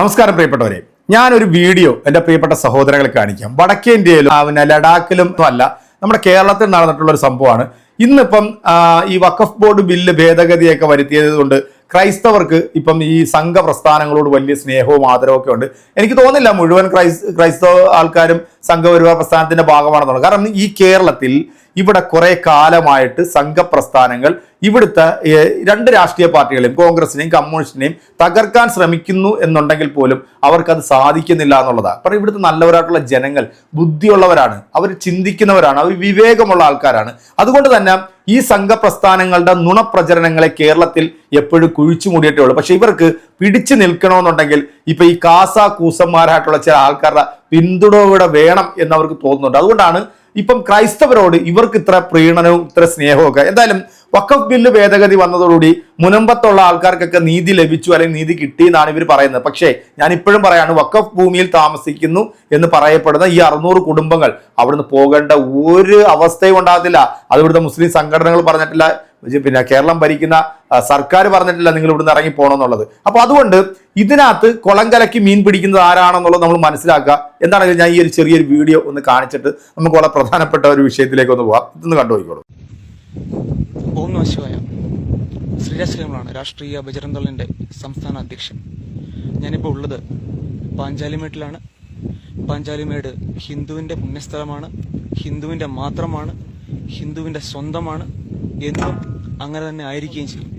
നമസ്കാരം പ്രിയപ്പെട്ടവരെ. ഞാനൊരു വീഡിയോ എന്റെ പ്രിയപ്പെട്ട സഹോദരങ്ങളെ കാണിക്കാം. വടക്കേ ഇന്ത്യയിലും പിന്നെ ലഡാക്കിലും അല്ല നമ്മുടെ കേരളത്തിൽ നടന്നിട്ടുള്ള ഒരു സംഭവമാണ്. ഇന്നിപ്പം ഈ വഖഫ് ബോർഡ് ബില്ല് ഭേദഗതിയൊക്കെ വരുത്തിയത് കൊണ്ട് ക്രൈസ്തവർക്ക് ഇപ്പം ഈ സംഘ പ്രസ്ഥാനങ്ങളോട് വലിയ സ്നേഹവും ആദരവും ഒക്കെ ഉണ്ട്. എനിക്ക് തോന്നില്ല മുഴുവൻ ക്രൈസ് ക്രൈസ്തവ ആൾക്കാരും സംഘപരിവാർ പ്രസ്ഥാനത്തിന്റെ ഭാഗമാണെന്നുള്ളത്. കാരണം ഈ കേരളത്തിൽ ഇവിടെ കുറെ കാലമായിട്ട് സംഘപ്രസ്ഥാനങ്ങൾ ഇവിടുത്തെ രണ്ട് രാഷ്ട്രീയ പാർട്ടികളെയും കോൺഗ്രസിനെയും കമ്മ്യൂണിസ്റ്റിനെയും തകർക്കാൻ ശ്രമിക്കുന്നു എന്നുണ്ടെങ്കിൽ പോലും അവർക്കത് സാധിക്കുന്നില്ല എന്നുള്ളതാണ്. കാരണം ഇവിടുത്തെ നല്ലവരായിട്ടുള്ള ജനങ്ങൾ ബുദ്ധിയുള്ളവരാണ് അവർ ചിന്തിക്കുന്നവരാണ് അവർ വിവേകമുള്ള ആൾക്കാരാണ്. അതുകൊണ്ട് തന്നെ ഈ സംഘപ്രസ്ഥാനങ്ങളുടെ നുണപ്രചരണങ്ങളെ കേരളത്തിൽ എപ്പോഴും കുഴിച്ചു മൂടിയിട്ടേ ഉള്ളൂ. പക്ഷെ ഇവർക്ക് പിടിച്ചു നിൽക്കണമെന്നുണ്ടെങ്കിൽ ഇപ്പൊ ഈ കാസ കൂസന്മാരായിട്ടുള്ള ചില ആൾക്കാരുടെ പിന്തുണ കൂടെ വേണം എന്നവർക്ക് തോന്നുന്നുണ്ട്. അതുകൊണ്ടാണ് ഇപ്പം ക്രൈസ്തവരോട് ഇവർക്ക് ഇത്ര പ്രീണനവും ഇത്ര സ്നേഹവും ഒക്കെ എന്തായാലും വക്കഫ് ബില്ല് ഭേദഗതി വന്നതോടുകൂടി മുനമ്പത്തുള്ള ആൾക്കാർക്കൊക്കെ നീതി ലഭിച്ചു അല്ലെങ്കിൽ നീതി കിട്ടി എന്നാണ് ഇവർ പറയുന്നത്. പക്ഷേ ഞാൻ ഇപ്പോഴും പറയാണ് വക്കഫ് ഭൂമിയിൽ താമസിക്കുന്നു എന്ന് പറയപ്പെടുന്ന ഈ അറുന്നൂറ് കുടുംബങ്ങൾ അവിടുന്ന് പോകേണ്ട ഒരു അവസ്ഥയും ഉണ്ടാകത്തില്ല. അത് ഇവിടുത്തെ മുസ്ലിം സംഘടനകൾ പറഞ്ഞിട്ടില്ല. പിന്നെ കേരളം ഭരിക്കുന്ന സർക്കാർ പറഞ്ഞിട്ടില്ല നിങ്ങൾ ഇവിടുന്ന് ഇറങ്ങി പോകണമെന്നുള്ളത് അപ്പോൾ അതുകൊണ്ട് ഇതിനകത്ത് കുളം കലക്കി മീൻ പിടിക്കുന്നത് ആരാണെന്നുള്ളത് നമ്മൾ മനസ്സിലാക്കുക. എന്താണെങ്കിലും ഞാൻ ഈ ഒരു ചെറിയൊരു വീഡിയോ ഒന്ന് കാണിച്ചിട്ട് നമുക്ക് വളരെ പ്രധാനപ്പെട്ട ഒരു വിഷയത്തിലേക്ക് ഒന്ന് പോവാം. ഇതൊന്ന് കണ്ടുപോയിക്കോളൂ ഓം രാഷ്ട്രീയ ബജറംഗ് സംസ്ഥാന അധ്യക്ഷൻ. ഞാനിപ്പോൾ ഉള്ളത് പാഞ്ചാലിമേട്ടിലാണ് പാഞ്ചാലിമേട് ഹിന്ദുവിന്റെ പുണ്യസ്ഥലമാണ്. ഹിന്ദുവിന്റെ മാത്രമാണ്. ഹിന്ദുവിന്റെ സ്വന്തമാണ്. എന്നും അങ്ങനെ തന്നെ ആയിരിക്കുകയും ചെയ്യും.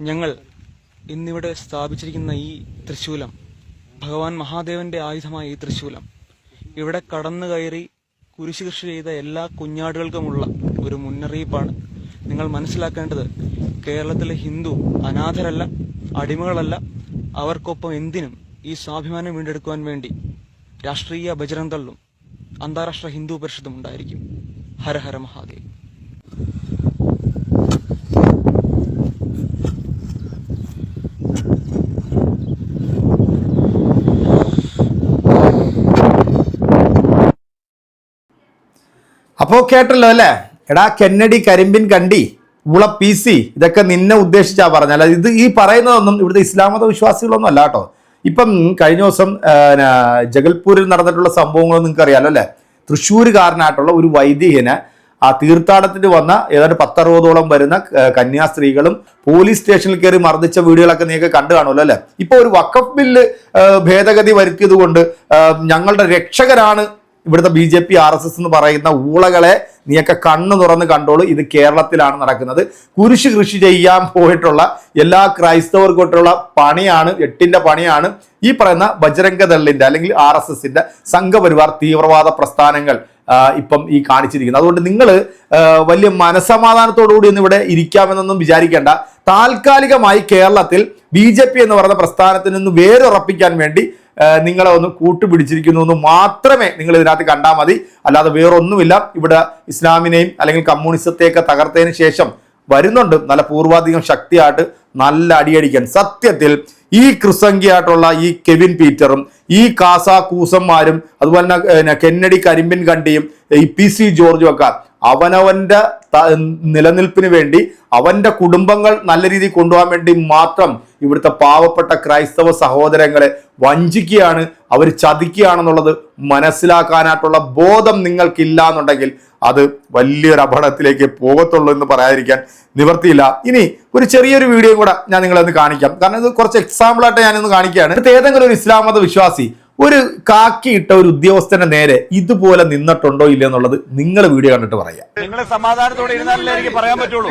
ഞങ്ങൾ ഇന്നിവിടെ സ്ഥാപിച്ചിരിക്കുന്ന ഈ തൃശൂലം ഭഗവാൻ മഹാദേവന്റെ ആയുധമായ ഈ തൃശൂലം ഇവിടെ കടന്നു കയറി കുരിശു കൃഷി ചെയ്ത എല്ലാ കുഞ്ഞാടുകൾക്കുമുള്ള ഒരു മുന്നറിയിപ്പാണ്. നിങ്ങൾ മനസ്സിലാക്കേണ്ടത് കേരളത്തിലെ ഹിന്ദു അനാഥരല്ല അടിമകളല്ല അവർക്കൊപ്പം എന്തിനും ഈ സ്വാഭിമാനം വീണ്ടെടുക്കുവാൻ വേണ്ടി രാഷ്ട്രീയ ബജറംഗ് അന്താരാഷ്ട്ര ഹിന്ദു പരിഷത്തും ഉണ്ടായിരിക്കും. ഹരഹര ഹര മഹാദേവ്. അപ്പോ കേട്ടല്ലോ അല്ലേ? എടാ കെന്നഡി കരിമ്പിൻ കണ്ടി ഉള പി സി ഇതൊക്കെ നിന്നെ ഉദ്ദേശിച്ചാ പറഞ്ഞല്ല ഇത് ഈ പറയുന്നതൊന്നും ഇവിടുത്തെ ഇസ്ലാമത വിശ്വാസികളൊന്നും അല്ല കേട്ടോ. ഇപ്പം കഴിഞ്ഞ ദിവസം ജഗൽപൂരിൽ നടന്നിട്ടുള്ള സംഭവങ്ങൾ നിങ്ങൾക്ക് അറിയാലോ അല്ലേ? തൃശ്ശൂരുകാരനായിട്ടുള്ള ഒരു വൈദികന് ആ തീർത്ഥാടനത്തിന് വന്ന ഏതാണ്ട് പത്തറുപതോളം വരുന്ന കന്യാസ്ത്രീകളും പോലീസ് സ്റ്റേഷനിൽ കയറി മർദ്ദിച്ച വീഡിയോകളൊക്കെ നിങ്ങൾക്ക് കണ്ടു കാണുമല്ലോ അല്ലേ? ഇപ്പൊ ഒരു വക്കഫ് ബില്ല് ഭേദഗതി വരുത്തിയത് കൊണ്ട് ഞങ്ങളുടെ രക്ഷകരാണ് ഇവിടുത്തെ B J P R S S എന്ന് പറയുന്ന ഊളകളെ നീയൊക്കെ കണ്ണു തുറന്ന് കണ്ടോളൂ. ഇത് കേരളത്തിലാണ് നടക്കുന്നത്. കുരിശ് കൃഷി ചെയ്യാൻ പോയിട്ടുള്ള എല്ലാ ക്രൈസ്തവർക്കൊട്ടുള്ള പണിയാണ് എട്ടിന്റെ പണിയാണ് ഈ പറയുന്ന ബജരംഗ ദളിന്റെ അല്ലെങ്കിൽ ആർ എസ് എസിന്റെ സംഘപരിവാർ തീവ്രവാദ പ്രസ്ഥാനങ്ങൾ ഇപ്പം ഈ കാണിച്ചിരിക്കുന്നത്. അതുകൊണ്ട് നിങ്ങൾ വലിയ മനസമാധാനത്തോടുകൂടി ഒന്നും ഇവിടെ ഇരിക്കാമെന്നൊന്നും വിചാരിക്കേണ്ട. താൽക്കാലികമായി കേരളത്തിൽ ബി ജെ പി എന്ന് പറയുന്ന പ്രസ്ഥാനത്തിൽ നിന്ന് വേരുറപ്പിക്കാൻ വേണ്ടി നിങ്ങളെ ഒന്ന് കൂട്ടുപിടിച്ചിരിക്കുന്നു എന്ന് മാത്രമേ നിങ്ങൾ ഇതിനകത്ത് കണ്ടാൽ മതി. അല്ലാതെ വേറൊന്നുമില്ല. ഇവിടെ ഇസ്ലാമിനെയും അല്ലെങ്കിൽ കമ്മ്യൂണിസത്തെയൊക്കെ തകർത്തതിന് ശേഷം വരുന്നുണ്ട്. നല്ല പൂർവാധികം ശക്തിയായിട്ട് നല്ല അടിയടിക്കാൻ. സത്യത്തിൽ ഈ കൃസംഖ്യയായിട്ടുള്ള ഈ കെവിൻ പീറ്ററും ഈ കാസ കൂസന്മാരും അതുപോലെ തന്നെ കെന്നഡി കരിമ്പിൻ കണ്ടിയും ഈ പി സി ജോർജും ഒക്കെ അവനവന്റെ ത- നിലനിൽപ്പിന് വേണ്ടി അവന്റെ കുടുംബങ്ങൾ നല്ല രീതിയിൽ കൊണ്ടുപോകാൻ വേണ്ടി മാത്രം ഇവിടുത്തെ പാവപ്പെട്ട ക്രൈസ്തവ സഹോദരങ്ങളെ വഞ്ചിക്കുകയാണ് അവർ ചതിക്കുകയാണെന്നുള്ളത് മനസ്സിലാക്കാനായിട്ടുള്ള ബോധം നിങ്ങൾക്കില്ല എന്നുണ്ടെങ്കിൽ അത് വലിയൊരു അപകടത്തിലേക്ക് പോകത്തുള്ളൂ എന്ന് പറയാതിരിക്കാൻ നിവർത്തിയില്ല. ഇനി ഒരു ചെറിയൊരു വീഡിയോ കൂടെ ഞാൻ നിങ്ങളെ ഒന്ന് കാണിക്കാം. കാരണം ഇത് കുറച്ച് എക്സാമ്പിൾ ആയിട്ട് ഞാനൊന്ന് കാണിക്കുകയാണ്. ഏതെങ്കിലും ഒരു ഇസ്ലാം മത വിശ്വാസി ഒരു കാക്കി ഇട്ട ഒരു ഉദ്യോഗസ്ഥന്റെ നേരെ ഇതുപോലെ നിന്നിട്ടുണ്ടോ ഇല്ല എന്നുള്ളത് നിങ്ങൾ വീഡിയോ കണ്ടിട്ട് പറയാം. നിങ്ങൾ സമാധാനത്തോടെ ഇരുന്നാലല്ലേ എനിക്ക് പറയാൻ പറ്റുള്ളൂ.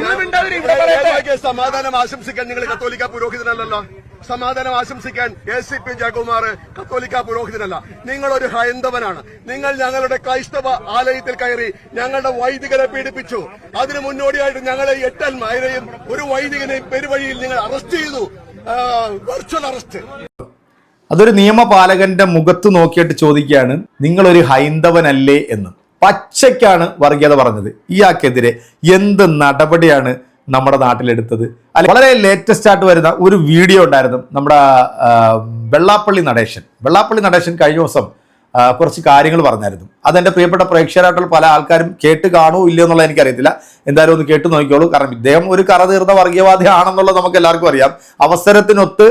സമാധാനം ആശംസിക്കാൻ നിങ്ങൾ കത്തോലിക്ക പുരോഹിതനല്ലല്ലോ. സമാധാനം ആശംസിക്കാൻ എ സി പി ജയകുമാർ കത്തോലിക്ക പുരോഹിതനല്ല. നിങ്ങൾ ഒരു ഹൈന്ദവനാണ്. നിങ്ങൾ ഞങ്ങളുടെ ക്രൈസ്തവ ആലയത്തിൽ കയറി ഞങ്ങളുടെ വൈദികരെ പീഡിപ്പിച്ചു. അതിന് മുന്നോടിയായിട്ട് ഞങ്ങളെ എട്ടന്മാരെയും ഒരു വൈദികനെയും പെരുവഴിയിൽ നിങ്ങൾ അറസ്റ്റ് ചെയ്തു. വെർച്വൽ അറസ്റ്റ് അതൊരു നിയമപാലകന്റെ മുഖത്ത് നോക്കിയിട്ട് ചോദിക്കുകയാണ് നിങ്ങളൊരു ഹൈന്ദവനല്ലേ എന്ന്. പച്ചയ്ക്കാണ് വർഗീയത പറഞ്ഞത്. ഇയാൾക്കെതിരെ എന്ത് നടപടിയാണ് നമ്മുടെ നാട്ടിലെടുത്തത്? അല്ല വളരെ ലേറ്റസ്റ്റ് ആയിട്ട് വരുന്ന ഒരു വീഡിയോ ഉണ്ടായിരുന്നു നമ്മുടെ വെള്ളാപ്പള്ളി നടേശൻ. വെള്ളാപ്പള്ളി നടേശൻ കഴിഞ്ഞ ദിവസം കുറച്ച് കാര്യങ്ങൾ പറഞ്ഞായിരുന്നു. അതെന്റെ പ്രിയപ്പെട്ട പ്രേക്ഷകരായിട്ടുള്ള പല ആൾക്കാരും കേട്ട് കാണൂ ഇല്ലയോ എന്നുള്ളത് എനിക്കറിയത്തില്ല. എന്തായാലും ഒന്ന് കേട്ട് നോക്കിക്കോളൂ. കാരണം ഇദ്ദേഹം ഒരു കറ തീർന്ന വർഗീയവാദി ആണെന്നുള്ളത് നമുക്ക് എല്ലാവർക്കും അറിയാം. അവസരത്തിനൊത്ത്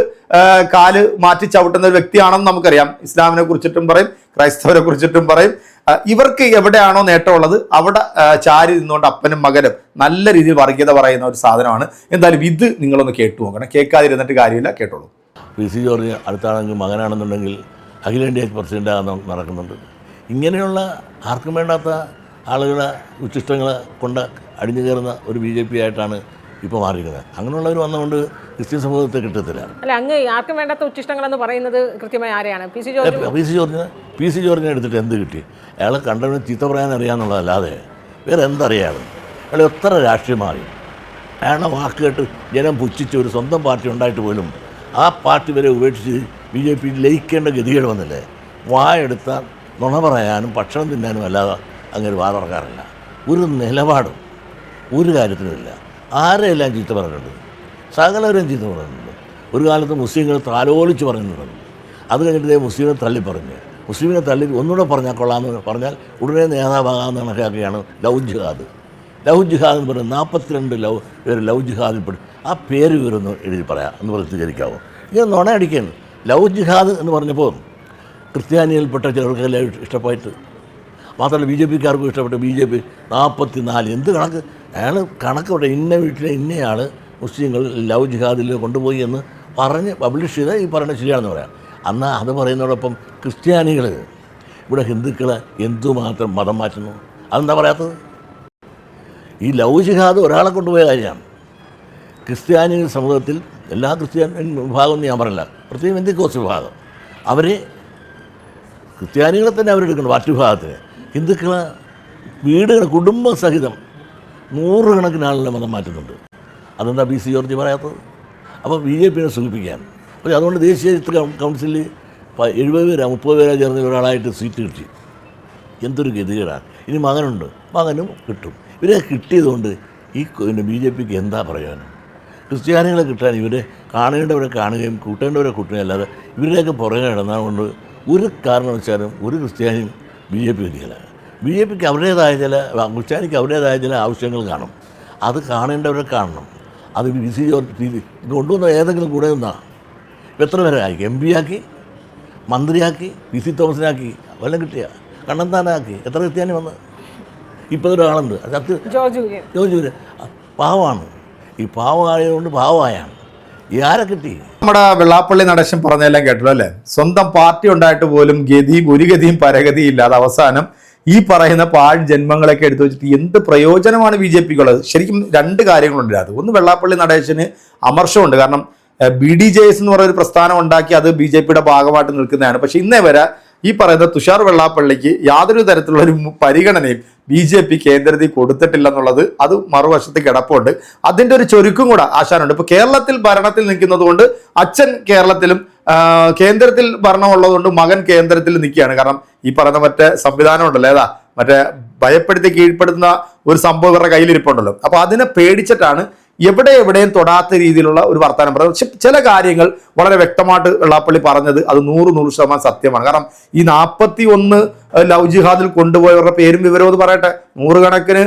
കാൽ മാറ്റി ചവിട്ടുന്ന ഒരു വ്യക്തിയാണെന്ന് നമുക്കറിയാം. ഇസ്ലാമിനെ കുറിച്ചിട്ടും പറയും ക്രൈസ്തവരെ കുറിച്ചിട്ടും പറയും. ഇവർക്ക് എവിടെയാണോ നേട്ടമുള്ളത് അവിടെ ചാരി നിന്നുകൊണ്ട് അപ്പനും മകനും നല്ല രീതിയിൽ വർഗീയത പറയുന്ന ഒരു സാധനമാണ്. എന്തായാലും ഇത് നിങ്ങളൊന്ന് കേട്ടു നോക്കണം. കേൾക്കാതിരുന്നിട്ട് കാര്യമില്ല. കേട്ടോളൂ. പി സി ജോർജ് അടുത്താണെങ്കിൽ മകനാണെന്നുണ്ടെങ്കിൽ അഖിലേന്ത്യാ പ്രസിഡന്റാകുന്ന നടക്കുന്നുണ്ട്. ഇങ്ങനെയുള്ള ആർക്കും വേണ്ടാത്ത ആളുകളെ ഉച്ചിഷ്ടങ്ങളെ കൊണ്ട് അടിഞ്ഞു കയറുന്ന ഒരു ബി ജെ പി ആയിട്ടാണ് ഇപ്പോൾ മാറിയിരിക്കുന്നത്. അങ്ങനെയുള്ളവർ വന്നുകൊണ്ട് ക്രിസ്ത്യൻ സമൂഹത്തെ കിട്ടത്തില്ല. അല്ല അങ്ങ് ആർക്കും വേണ്ടാത്ത ഉച്ചിഷ്ടങ്ങളെന്ന് പറയുന്നത് കൃത്യമായി ആരെയാണ്? P C George? P C ജോർജിന് പി സി ജോർജിനെ എടുത്തിട്ട് എന്ത് കിട്ടി? അയാളെ കണ്ടവന് ചീത്ത പറയാൻ അറിയാമെന്നുള്ളതല്ലാതെ വേറെ എന്തറിയാതെ അയാൾ എത്ര രാഷ്ട്രീയം മാറി? അയാളുടെ വാക്ക് കേട്ട് ജനം പുച്ഛിച്ച് ഒരു സ്വന്തം പാർട്ടി ഉണ്ടായിട്ട് പോലും ആ പാർട്ടി വരെ ഉപേക്ഷിച്ച് ബി ജെ പി ലയിക്കേണ്ട ഗതികേട് വന്നില്ലേ? വായെടുത്താൽ നുണ പറയാനും ഭക്ഷണം തിന്നാനും അല്ലാതെ അങ്ങനെ വാതിറക്കാറില്ല. ഒരു നിലപാടും ഒരു കാര്യത്തിനുമില്ല ആരെയെല്ലാം ചീത്ത പറഞ്ഞിട്ടുണ്ട്? സകലവരെയും ചീത്ത പറഞ്ഞിട്ടുണ്ട്. ഒരു കാലത്ത് മുസ്ലിങ്ങൾ താലോലിച്ച് പറഞ്ഞിട്ടുണ്ട് അത് കഴിഞ്ഞിട്ട് മുസ്ലിമിനെ തള്ളി പറഞ്ഞ്. മുസ്ലിമിനെ തള്ളി ഒന്നുകൂടെ പറഞ്ഞാൽ കൊള്ളാമെന്ന് പറഞ്ഞാൽ ഉടനെ നേതാവാകാമെന്ന് കണക്കാക്കുകയാണ് ലവ് ജിഹാദ്. ലവ് ജിഹാദ് എന്ന് പറയുന്നത് നാൽപ്പത്തിരണ്ട് ലവ് പേര് ലവ് ജിഹാദിൽ പെടും. ആ പേര് വിവരൊന്ന് എഴുതി പറയാം എന്ന് പ്രസിദ്ധീകരിക്കാവോ ഇങ്ങനെ നുണ അടിക്കുന്നു ലവ് ജിഹാദ് എന്ന് പറഞ്ഞപ്പോൾ ക്രിസ്ത്യാനിയിൽപ്പെട്ട ചിലർക്ക് എല്ലാവരും ഇഷ്ടപ്പെട്ട് മാത്രമല്ല ബി ജെ പിക്കാർക്കും ഇഷ്ടപ്പെട്ടു ബി ജെ പി നാൽപ്പത്തി നാല് എന്ത് കണക്ക്? അയാൾ കണക്ക് ഇവിടെ ഇന്ന വീട്ടിലെ ഇന്നയാണ് മുസ്ലിങ്ങൾ ലവ് ജിഹാദിൽ കൊണ്ടുപോയി എന്ന് പറഞ്ഞ് പബ്ലിഷ് ചെയ്ത് ഈ പറയുന്നത് ശരിയാണെന്ന് പറയാം. അന്ന് അത് പറയുന്നതോടൊപ്പം ക്രിസ്ത്യാനികൾ ഇവിടെ ഹിന്ദുക്കളെ എന്തുമാത്രം മതം മാറ്റുന്നു? അതെന്താ പറയാത്തത്? ഈ ലവ് ജിഹാദ് ഒരാളെ കൊണ്ടുപോയ കാര്യമാണ്. ക്രിസ്ത്യാനി സമൂഹത്തിൽ എല്ലാ ക്രിസ്ത്യൻ വിഭാഗം ഞാൻ പറയില്ല പ്രത്യേകം എന്തിക്കോസ് വിഭാഗം. അവർ ക്രിസ്ത്യാനികളെ തന്നെ അവരെടുക്കണം മറ്റു വിഭാഗത്തിന് ഹിന്ദുക്കളെ വീടുകൾ കുടുംബസഹിതം നൂറുകണക്കിന് ആളുകളെ മതം മാറ്റുന്നുണ്ട്. അതെന്താ ബി സി ജോർജ് പറയാത്തത്? അപ്പോൾ ബി ജെ പിനെ സൂചിപ്പിക്കാൻ അപ്പോൾ അതുകൊണ്ട് ദേശീയ കൗൺസിലിൽ എഴുപത് പേരാ മുപ്പത് പേരാ ചേർന്ന് ഒരാളായിട്ട് സീറ്റ് കിട്ടി. എന്തൊരു ഗതികേടാണ് ഇനി മകനുണ്ട്. മകനും കിട്ടും. ഇവരെ കിട്ടിയതുകൊണ്ട് ഈ ബി ജെ പിക്ക് എന്താ പ്രയോജനം ക്രിസ്ത്യാനികളെ കിട്ടാൻ ഇവരെ കാണേണ്ടവരെ കാണുകയും കൂട്ടേണ്ടവരെ കൂട്ടുകയും അല്ലാതെ ഇവരുടെയൊക്കെ പുറകെ കിടന്നതുകൊണ്ട് ഒരു കാരണവശാലും ഒരു ക്രിസ്ത്യാനിയും ബി ജെ പി വരികയില്ല ബി ജെ പിക്ക് അവരുടേതായ ചില ക്രിസ്ത്യാനിക്ക് അവരുടേതായ ചില ആവശ്യങ്ങൾ കാണും. അത് കാണേണ്ടവരെ കാണണം. അത് വി സി കൊണ്ടുവന്ന ഏതെങ്കിലും കൂടെ ഒന്നാണ് എത്ര പേരെ ആക്കി എം പി ആക്കി? മന്ത്രിയാക്കി? പി സി തോമസിനാക്കി? വല്ലതും കിട്ടിയ? കണ്ണന്താനാക്കി? എത്ര ക്രിസ്ത്യാനി വന്ന്? ഇപ്പോൾ ഒരാളുണ്ട്. അത് കുര്യൻ. പാവമാണ്. ഈ പാവമായതുകൊണ്ട് പാവമായാണ്. ഈ ആരെ കിട്ടി? നമ്മുടെ വെള്ളാപ്പള്ളി നടേശൻ പറഞ്ഞതെല്ലാം കേട്ടല്ലോ അല്ലേ? സ്വന്തം പാർട്ടി ഉണ്ടായിട്ട് പോലും ഗതിയും ഒരു ഗതിയും പരഗതിയും ഇല്ലാതെ അവസാനം ഈ പറയുന്ന പാഴ് ജന്മങ്ങളൊക്കെ എടുത്തു വെച്ചിട്ട് എന്ത് പ്രയോജനമാണ് ബി ജെ പിക്കുള്ളത്? ശരിക്കും രണ്ട് കാര്യങ്ങളുണ്ട് അത് ഒന്ന് വെള്ളാപ്പള്ളി നടേശന് അമർഷമുണ്ട്. കാരണം ബി ഡി ജെ എസ് എന്ന് പറയുന്ന ഒരു പ്രസ്ഥാനം ഉണ്ടാക്കി അത് ബി ജെ പിയുടെ ഭാഗമായിട്ട് നിൽക്കുന്നതാണ്. പക്ഷെ ഇന്നേ വരെ ഈ പറയുന്ന തുഷാർ വെള്ളാപ്പള്ളിക്ക് യാതൊരു തരത്തിലുള്ള ഒരു പരിഗണനയും ബി ജെ പി കേന്ദ്രത്തിൽ കൊടുത്തിട്ടില്ല എന്നുള്ളത് അത് മറുവശത്ത് കിടപ്പുണ്ട്. അതിന്റെ ഒരു ചൊരുക്കും കൂടെ ആശാനുണ്ട്. ഇപ്പൊ കേരളത്തിൽ ഭരണത്തിൽ നിൽക്കുന്നത് കൊണ്ട് അച്ഛൻ കേരളത്തിലും കേന്ദ്രത്തിൽ ഭരണമുള്ളതുകൊണ്ട് മകൻ കേന്ദ്രത്തിൽ നിൽക്കുകയാണ്. കാരണം ഈ പറയുന്ന മറ്റേ സംവിധാനം ഉണ്ടല്ലോ ഏതാ? മറ്റേ ഭയപ്പെടുത്തി കീഴ്പ്പെടുത്തുന്ന ഒരു സംഭവം ഇവരുടെ കയ്യിലിരിപ്പുണ്ടല്ലോ. അപ്പൊ അതിനെ പേടിച്ചിട്ടാണ് എവിടെ എവിടെയും തൊടാത്ത രീതിയിലുള്ള ഒരു വർത്തമാനം പറയുന്നത് പക്ഷെ ചില കാര്യങ്ങൾ വളരെ വ്യക്തമായിട്ട് വെള്ളാപ്പള്ളി പറഞ്ഞത് അത് നൂറ് നൂറ് ശതമാനം സത്യമാണ്. കാരണം ഈ നാൽപ്പത്തി ഒന്ന് ലവ് ജിഹാദിൽ കൊണ്ടുപോയവരുടെ പേരും വിവരവും പറയട്ടെ. നൂറുകണക്കിന്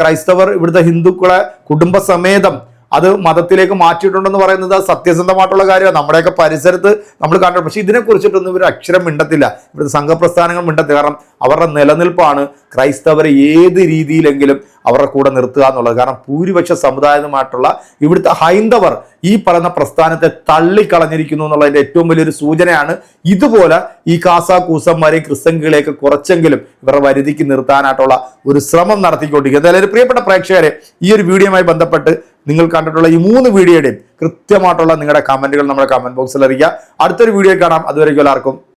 ക്രൈസ്തവർ ഇവിടുത്തെ ഹിന്ദുക്കളെ കുടുംബസമേതം അത് മതത്തിലേക്ക് മാറ്റിയിട്ടുണ്ടെന്ന് പറയുന്നത് സത്യസന്ധമായിട്ടുള്ള കാര്യമാണ്. നമ്മുടെയൊക്കെ പരിസരത്ത് നമ്മൾ കണ്ടു പക്ഷേ ഇതിനെക്കുറിച്ചിട്ടൊന്നും ഇവർ അക്ഷരം മിണ്ടത്തില്ല. ഇവിടുത്തെ സംഘപ്രസ്ഥാനങ്ങൾ മിണ്ടത്തില്ല. കാരണം അവരുടെ നിലനിൽപ്പാണ് ക്രൈസ്തവരെ ഏത് രീതിയിലെങ്കിലും അവരുടെ കൂടെ നിർത്തുക എന്നുള്ളത്. കാരണം ഭൂരിപക്ഷ സമുദായവുമായിട്ടുള്ള ഇവിടുത്തെ ഹൈന്ദവർ ഈ പറയുന്ന പ്രസ്ഥാനത്തെ തള്ളിക്കളഞ്ഞിരിക്കുന്നു എന്നുള്ളതിന്റെ ഏറ്റവും വലിയൊരു സൂചനയാണ്. ഇതുപോലെ ഈ കാസ കൂസന്മാരെയും ക്രിസ്തങ്കികളെയൊക്കെ കുറച്ചെങ്കിലും ഇവരുടെ വരുതിക്ക് നിർത്താനായിട്ടുള്ള ഒരു ശ്രമം നടത്തിക്കൊണ്ടിരിക്കുക എന്തായാലും പ്രിയപ്പെട്ട പ്രേക്ഷകരെ ഈ ഒരു വീഡിയോയുമായി ബന്ധപ്പെട്ട് നിങ്ങൾ കണ്ടിട്ടുള്ള ഈ മൂന്ന് വീഡിയോയുടെയും കൃത്യമായിട്ടുള്ള നിങ്ങളുടെ കമന്റുകൾ നമ്മുടെ കമന്റ് ബോക്സിൽ അറിയിക്കുക. അടുത്തൊരു വീഡിയോ കാണാം. അതുവരെയ്ക്കും എല്ലാവർക്കും